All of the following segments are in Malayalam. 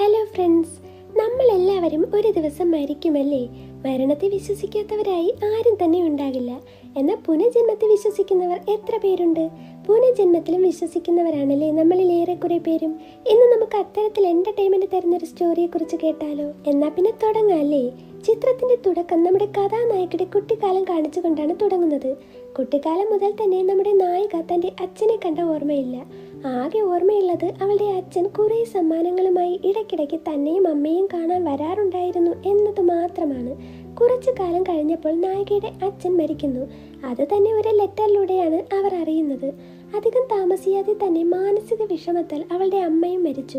ഹലോ ഫ്രണ്ട്സ് നമ്മളെല്ലാവരും ഒരു ദിവസം മരിക്കുമല്ലേ? മരണത്തെ വിശ്വസിക്കാത്തവരായി ആരും തന്നെ ഉണ്ടാകില്ല. എന്നാൽ പുനർജന്മത്തെ വിശ്വസിക്കുന്നവർ എത്ര പേരുണ്ട്? പുനർജന്മത്തിലും വിശ്വസിക്കുന്നവരാണല്ലേ നമ്മളിൽ ഏറെക്കുറെ പേരും? ഇന്ന് നമുക്ക് അത്തരത്തിൽ എന്റർടൈൻമെന്റ് തരുന്ന ഒരു സ്റ്റോറിയെ കുറിച്ച് കേട്ടാലോ? എന്നാ പിന്നെ തുടങ്ങാല്ലേ? ചിത്രത്തിന്റെ തുടക്കം നമ്മുടെ കഥാനായകയുടെ കുട്ടിക്കാലം കാണിച്ചുകൊണ്ടാണ് തുടങ്ങുന്നത്. കുട്ടിക്കാലം മുതൽ തന്നെ നമ്മുടെ നായിക തന്റെ അച്ഛനെ കണ്ട ഓർമ്മയില്ല. ആകെ ഓർമ്മയുള്ളത് അവളുടെ അച്ഛൻ കുറേ സമ്മാനങ്ങളുമായി ഇടയ്ക്കിടയ്ക്ക് തന്നെയും അമ്മയും കാണാൻ വരാറുണ്ടായിരുന്നു എന്നത് മാത്രമാണ്. കുറച്ചു കാലം കഴിഞ്ഞപ്പോൾ നായികയുടെ അച്ഛൻ മരിക്കുന്നു. അത് തന്നെ ഒരു ലെറ്ററിലൂടെയാണ് അവർ അറിയുന്നത്. അധികം താമസിയാതെ തന്നെ മാനസിക വിഷമത്തിൽ അവളുടെ അമ്മയും മരിച്ചു.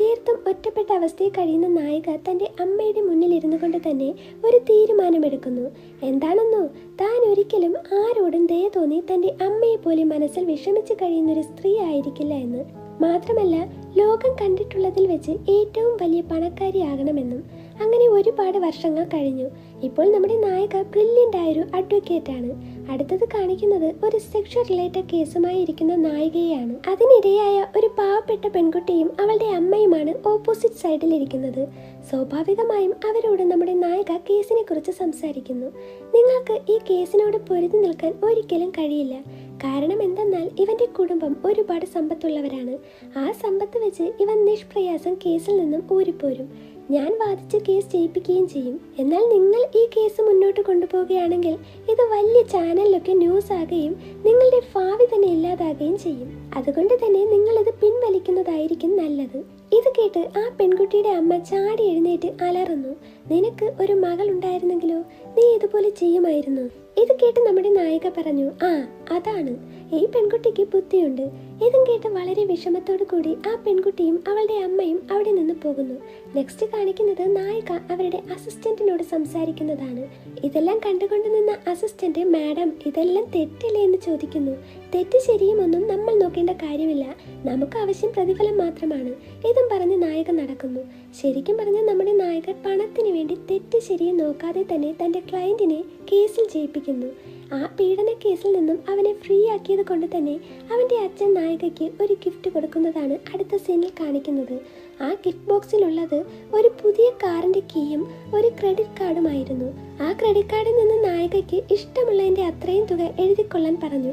തീർത്തും ഒറ്റപ്പെട്ട അവസ്ഥയിൽ കഴിയുന്ന നായിക തന്റെ അമ്മയുടെ മുന്നിൽ ഇരുന്നു കൊണ്ട് തന്നെ ഒരു തീരുമാനമെടുക്കുന്നു. എന്താണെന്നോ? താൻ ഒരിക്കലും ആരോടും ദയ തോന്നി തന്റെ അമ്മയെ പോലെ മനസ്സിൽ വിഷമിച്ച് കഴിയുന്നൊരു സ്ത്രീ ആയിരിക്കില്ല എന്ന്. മാത്രമല്ല ലോകം കണ്ടിട്ടുള്ളതിൽ വെച്ച് ഏറ്റവും വലിയ പണക്കാരിയാകണമെന്നും അങ്ങനെ ഒരുപാട് വർഷങ്ങൾ കഴിഞ്ഞു. ഇപ്പോൾ നമ്മുടെ നായിക ബ്രില്യന്റ് ആയൊരു അഡ്വക്കേറ്റ് ആണ്. അടുത്തത് കാണിക്കുന്നത് ഒരു സെക്ഷൽ റിലേറ്റഡ് കേസുമായിരിക്കുന്ന നായികയാണ് അതിനിരയായ ഒരു പാവപ്പെട്ട പെൺകുട്ടിയും അവളുടെ അമ്മയുമാണ് ഓപ്പോസിറ്റ് സൈഡിൽ ഇരിക്കുന്നത്. സ്വാഭാവികമായും അവരോട് നമ്മുടെ നായിക കേസിനെ കുറിച്ച് സംസാരിക്കുന്നു. നിങ്ങൾക്ക് ഈ കേസിനോട് പൊരുതി നിൽക്കാൻ ഒരിക്കലും കഴിയില്ല. കാരണം എന്തെന്നാൽ ഇവന്റെ കുടുംബം ഒരുപാട് സമ്പത്തുള്ളവരാണ്. ആ സമ്പത്ത് വെച്ച് ഇവൻ നിഷ്പ്രയാസം കേസിൽ നിന്നും ഊരിപ്പോരും. ഞാൻ വാദിച്ച് കേസ് ജയിപ്പിക്കുകയും ചെയ്യും. എന്നാൽ നിങ്ങൾ ഈ കേസ് മുന്നോട്ട് കൊണ്ടുപോവുകയാണെങ്കിൽ ഇത് വലിയ ചാനലിലൊക്കെ ന്യൂസ് ആകുകയും നിങ്ങളുടെ ഭാവി തന്നെ ഇല്ലാതാകുകയും ചെയ്യും. അതുകൊണ്ട് തന്നെ നിങ്ങൾ നിങ്ങളിത് പിൻവലിക്കുന്നതായിരിക്കും നല്ലത്. ഇത് കേട്ട് ആ പെൺകുട്ടിയുടെ അമ്മ ചാടി എഴുന്നേറ്റ് അലറുന്നു. നിനക്ക് ഒരു മകൾ ഉണ്ടായിരുന്നെങ്കിലോ നീ ഇതുപോലെ ചെയ്യുമായിരുന്നു. ഇത് കേട്ട് നമ്മുടെ നായിക പറഞ്ഞു ആ അതാണ്. ഈ പെൺകുട്ടിക്ക് ബുദ്ധിയുണ്ട്. ഇതും കേട്ട് വളരെ വിഷമത്തോടു കൂടി ആ പെൺകുട്ടിയും അവളുടെ അമ്മയും അവിടെ നിന്ന് പോകുന്നു. നെക്സ്റ്റ് കാണിക്കുന്നത് നായിക അവരുടെ അസിസ്റ്റന്റിനോട് സംസാരിക്കുന്നതാണ്. ഇതെല്ലാം കണ്ടുകൊണ്ട് നിന്ന അസിസ്റ്റന്റ് മാഡം ഇതെല്ലാം തെറ്റില്ലേ? എന്ന് ചോദിക്കുന്നു. തെറ്റ് ശരിയും ഒന്നും നമ്മൾ നോക്കേണ്ട കാര്യമില്ല. നമുക്ക് ആവശ്യം പ്രതിഫലം മാത്രമാണ്. ഇതും പറഞ്ഞ് നായക നടക്കുന്നു. ശരിക്കും പറഞ്ഞാൽ നമ്മുടെ നായകൻ പണത്തിന് വേണ്ടി തെറ്റ് ശരിയും നോക്കാതെ തന്നെ തന്റെ ക്ലയന്റിനെ കേസിൽ ജയിപ്പിക്കുന്നു. ആ പീഡന കേസിൽ നിന്നും അവനെ ഫ്രീ ആക്കിയത് കൊണ്ട് തന്നെ അവന്റെ അച്ഛൻ നായികയ്ക്ക് ഒരു ഗിഫ്റ്റ് കൊടുക്കുന്നതാണ് അടുത്ത സീനിൽ കാണിക്കുന്നത്. ആ ഗിഫ്റ്റ് ബോക്സിലുള്ളത് ഒരു പുതിയ കാറിന്റെ കീയും ഒരു ക്രെഡിറ്റ് കാർഡുമായിരുന്നു ആ ക്രെഡിറ്റ് കാർഡിൽ നിന്ന് നായികയ്ക്ക് ഇഷ്ടമുള്ളതിന്റെ അത്രയും തുക എഴുതിക്കൊള്ളാൻ പറഞ്ഞു.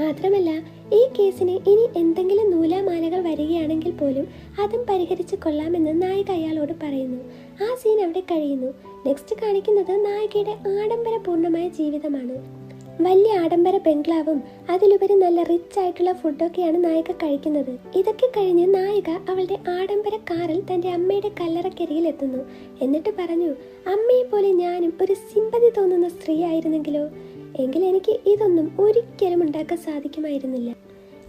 മാത്രമല്ല ഈ കേസിന് ഇനി എന്തെങ്കിലും നൂലാമാലകൾ വരികയാണെങ്കിൽ പോലും അതും പരിഹരിച്ചു കൊള്ളാമെന്ന് നായിക അയാളോട് പറയുന്നു. ആ സീൻ അവിടെ കഴിയുന്നു. നെക്സ്റ്റ് കാണിക്കുന്നത് നായികയുടെ ആഡംബര പൂർണമായ ജീവിതമാണ്. വലിയ ആഡംബര ബംഗ്ലാവും അതിലുപരി നല്ല റിച്ച് ആയിട്ടുള്ള ഫുഡൊക്കെയാണ് നായിക കഴിക്കുന്നത്. ഇതൊക്കെ കഴിഞ്ഞ് നായിക അവളുടെ ആഡംബര കാറിൽ തന്റെ അമ്മയുടെ കല്ലറക്കരിയിൽ എത്തുന്നു. എന്നിട്ട് പറഞ്ഞു അമ്മയെ പോലെ ഞാനും ഒരു സിമ്പതി തോന്നുന്ന സ്ത്രീ ആയിരുന്നെങ്കിലോ? എങ്കിൽ എനിക്ക് ഇതൊന്നും ഒരിക്കലും ഉണ്ടാക്കാൻ സാധിക്കുമായിരുന്നില്ല.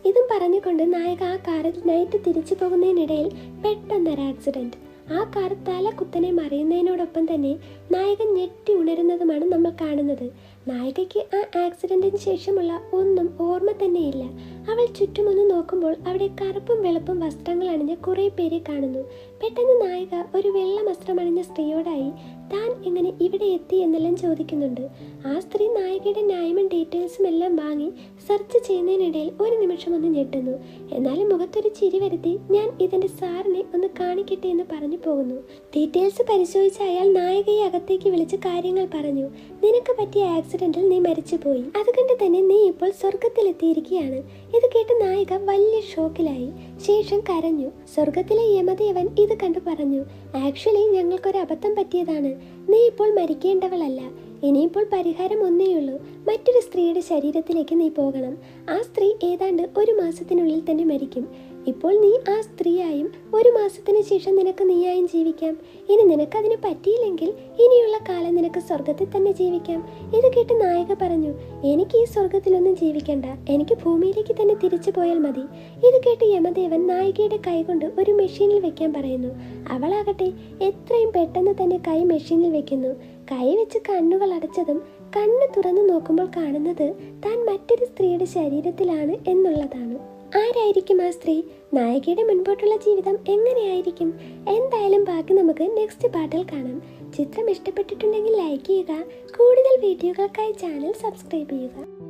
ഇതും പറഞ്ഞുകൊണ്ട് നായക ആ കാറിൽ നൈറ്റ് തിരിച്ചു പോകുന്നതിനിടയിൽ പെട്ടെന്നൊരു ആക്സിഡന്റ് ആ കാർ തല കുത്തനെ മറിയുന്നതിനോടൊപ്പം തന്നെ നായകൻ ഞെട്ടി ഉണരുന്നതുമാണ് നമ്മൾ കാണുന്നത്. നായികയ്ക്ക് ആ ആക്സിഡന്റിന് ശേഷമുള്ള ഒന്നും ഓർമ്മ തന്നെയില്ല. അവൾ ചുറ്റുമൊന്ന് നോക്കുമ്പോൾ അവിടെ കറുപ്പും വെളുപ്പും വസ്ത്രങ്ങൾ അണിഞ്ഞ കുറേ പേരെ കാണുന്നു. പെട്ടെന്ന് നായിക ഒരു വെള്ള വസ്ത്രം അണിഞ്ഞ സ്ത്രീയോടായി താൻ എങ്ങനെ ഇവിടെ എത്തി എന്നെല്ലാം ചോദിക്കുന്നുണ്ട്. ആ സ്ത്രീ നായികയുടെ ന്യായവും ഡീറ്റെയിൽസും എല്ലാം വാങ്ങി സെർച്ച് ചെയ്യുന്നതിനിടയിൽ ഒരു നിമിഷം ഒന്ന് ഞെട്ടുന്നു. എന്നാലും മുഖത്തൊരു ചിരി വരുത്തി ഞാൻ ഇതിന്റെ സാറിനെ ഒന്ന് കാണിക്കട്ടെ എന്ന് പറഞ്ഞു പോകുന്നു. ഡീറ്റെയിൽസ് പരിശോധിച്ച അയാൾ നായികയെ അകത്തേക്ക് വിളിച്ച് കാര്യങ്ങൾ പറഞ്ഞു. നിനക്ക് പറ്റിയ ആക്സിഡന്റിൽ നീ മരിച്ചുപോയി. അതുകൊണ്ട് തന്നെ നീ ഇപ്പോൾ സ്വർഗത്തിലെത്തിയിരിക്കുകയാണ് ഇത് കേട്ട് നായിക വലിയ ഷോക്കിലായി. ശേഷം കരഞ്ഞു. സ്വർഗത്തിലെ യമദേവൻ ഇത് കണ്ടു പറഞ്ഞു. ആക്ച്വലി ഞങ്ങൾക്കൊരു അബദ്ധം പറ്റിയതാണ്. നീ ഇപ്പോൾ മരിക്കേണ്ടവളല്ല. ഇനിയിപ്പോൾ പരിഹാരം ഒന്നേയുള്ളൂ മറ്റൊരു സ്ത്രീയുടെ ശരീരത്തിലേക്ക് നീ പോകണം. ആ സ്ത്രീ ഏതാണ്ട് ഒരു മാസത്തിനുള്ളിൽ തന്നെ മരിക്കും. ഇപ്പോൾ നീ ആ സ്ത്രീയായും ഒരു മാസത്തിന് ശേഷം നിനക്ക് നീയായും ജീവിക്കാം. ഇനി നിനക്കതിന് പറ്റിയില്ലെങ്കിൽ ഇനിയുള്ള കാലം നിനക്ക് സ്വർഗത്തിൽ തന്നെ ജീവിക്കാം. ഇത് കേട്ട് നായക പറഞ്ഞു എനിക്ക് ഈ സ്വർഗത്തിലൊന്നും ജീവിക്കണ്ട. എനിക്ക് ഭൂമിയിലേക്ക് തന്നെ തിരിച്ചു പോയാൽ മതി. ഇത് കേട്ട് യമദേവൻ നായികയുടെ കൈകൊണ്ട് ഒരു മെഷീനിൽ വെക്കാൻ പറയുന്നു. അവളാകട്ടെ എത്രയും പെട്ടെന്ന് തന്നെ കൈ മെഷീനിൽ വെക്കുന്നു. കൈ വെച്ച് കണ്ണുകൾ അടച്ചതും കണ്ണ് തുറന്നു നോക്കുമ്പോൾ കാണുന്നത് താൻ മറ്റൊരു സ്ത്രീയുടെ ശരീരത്തിലാണ് എന്നുള്ളതാണ്. ആരായിരിക്കും ആ സ്ത്രീ? നായികയുടെ മുൻപോട്ടുള്ള ജീവിതം എങ്ങനെയായിരിക്കും? എന്തായാലും ബാക്കി നമുക്ക് നെക്സ്റ്റ് പാട്ടിൽ കാണാം. ചിത്രം ഇഷ്ടപ്പെട്ടിട്ടുണ്ടെങ്കിൽ ലൈക്ക് ചെയ്യുക കൂടുതൽ വീഡിയോകൾക്കായി ചാനൽ സബ്സ്ക്രൈബ് ചെയ്യുക.